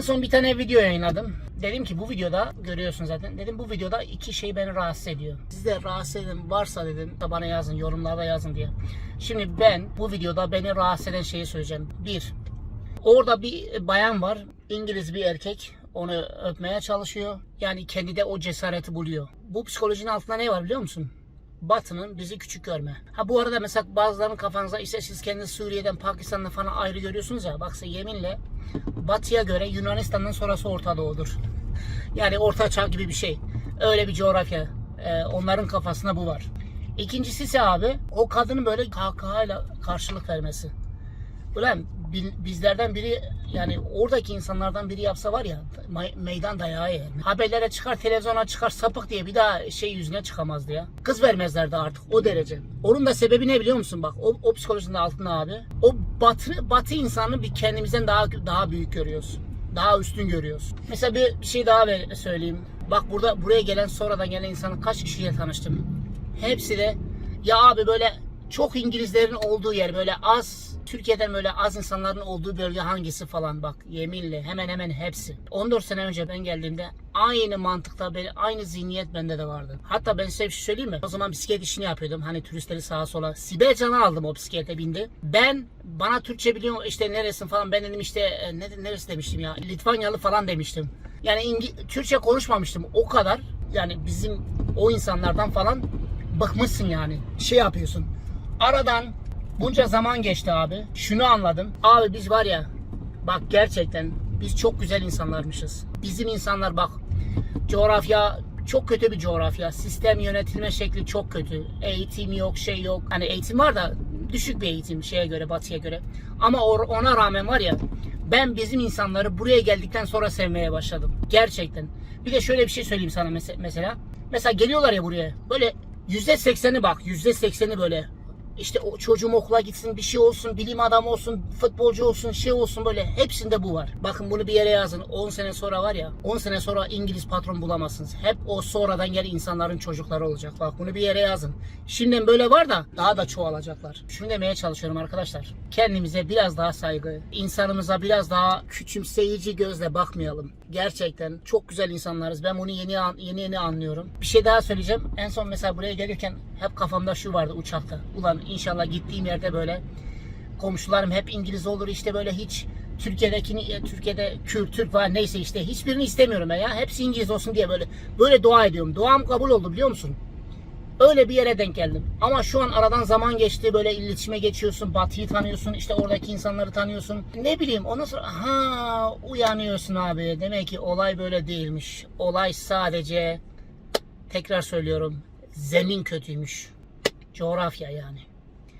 En son bir tane video yayınladım. Dedim ki bu videoda görüyorsun zaten. Dedim bu videoda iki şey beni rahatsız ediyor. Siz de rahatsız eden varsa dedim da bana yazın yorumlarda yazın diye. Şimdi ben bu videoda beni rahatsız eden şeyi söyleyeceğim. Bir, orada bir bayan var. İngiliz bir erkek. Onu öpmeye çalışıyor. Yani kendi de o cesareti buluyor. Bu psikolojinin altında ne var biliyor musun? Batı'nın bizi küçük görme. Ha bu arada mesela bazılarının kafanıza işte siz kendinizi Suriye'den Pakistan'dan falan ayrı görüyorsunuz ya. Bak size yeminle Batı'ya göre Yunanistan'dan sonrası Orta Doğu'dur. Yani Orta Çağ gibi bir şey. Öyle bir coğrafya. Ee, onların kafasında bu var. İkincisi ise abi o kadının böyle kahkahayla karşılık vermesi. Ulan bizlerden biri yani oradaki insanlardan biri yapsa var ya meydan dayağı yer. Haberlere çıkar televizyona çıkar sapık diye bir daha şey yüzüne çıkamazdı ya. Kız vermezlerdi artık o derece. Onun da sebebi ne biliyor musun bak o, o psikolojinin altında abi. O batı batı insanı bir kendimizden daha daha büyük görüyoruz. Daha üstün görüyoruz. Mesela bir, şey daha söyleyeyim. Bak burada buraya gelen sonradan gelen insanın kaç kişiyle tanıştım. Hepsi de ya abi böyle çok İngilizlerin olduğu yer böyle az Türkiye'den böyle az insanların olduğu bölge hangisi falan bak yeminle hemen hemen hepsi. 14 sene önce ben geldiğimde aynı mantıkta böyle aynı zihniyet bende de vardı. Hatta ben size bir şey söyleyeyim mi? O zaman bisiklet işini yapıyordum. Hani turistleri sağa sola. Sibel Can'ı aldım o bisiklete bindi. Ben bana Türkçe biliyor işte neresin falan ben dedim işte e, ne, neresi demiştim ya Litvanyalı falan demiştim. Yani İngi- Türkçe konuşmamıştım o kadar. Yani bizim o insanlardan falan bıkmışsın yani. Şey yapıyorsun. Aradan bunca zaman geçti abi. Şunu anladım. Abi biz var ya bak gerçekten biz çok güzel insanlarmışız. Bizim insanlar bak coğrafya çok kötü bir coğrafya. Sistem yönetilme şekli çok kötü. Eğitim yok, şey yok. Hani eğitim var da düşük bir eğitim şeye göre, batıya göre. Ama ona rağmen var ya ben bizim insanları buraya geldikten sonra sevmeye başladım. Gerçekten. Bir de şöyle bir şey söyleyeyim sana mese- mesela. Mesela geliyorlar ya buraya. Böyle yüzde sekseni bak. Yüzde sekseni böyle işte o çocuğum okula gitsin bir şey olsun bilim adamı olsun futbolcu olsun şey olsun böyle hepsinde bu var. Bakın bunu bir yere yazın 10 sene sonra var ya 10 sene sonra İngiliz patron bulamazsınız. Hep o sonradan gelen insanların çocukları olacak. Bak bunu bir yere yazın. Şimdiden böyle var da daha da çoğalacaklar. Şunu demeye çalışıyorum arkadaşlar. Kendimize biraz daha saygı, insanımıza biraz daha küçümseyici gözle bakmayalım. Gerçekten çok güzel insanlarız. Ben bunu yeni yeni yeni anlıyorum. Bir şey daha söyleyeceğim. En son mesela buraya gelirken hep kafamda şu vardı uçakta. Ulan inşallah gittiğim yerde böyle komşularım hep İngiliz olur işte böyle hiç Türkiye'dekini ya Türkiye'de Kürt, Türk var neyse işte hiçbirini istemiyorum ya. Hepsi İngiliz olsun diye böyle böyle dua ediyorum. Duam kabul oldu biliyor musun? Öyle bir yere denk geldim. Ama şu an aradan zaman geçti. Böyle iletişime geçiyorsun. Batı'yı tanıyorsun. işte oradaki insanları tanıyorsun. Ne bileyim ondan sonra ha uyanıyorsun abi. Demek ki olay böyle değilmiş. Olay sadece tekrar söylüyorum. Zemin kötüymüş. Coğrafya yani.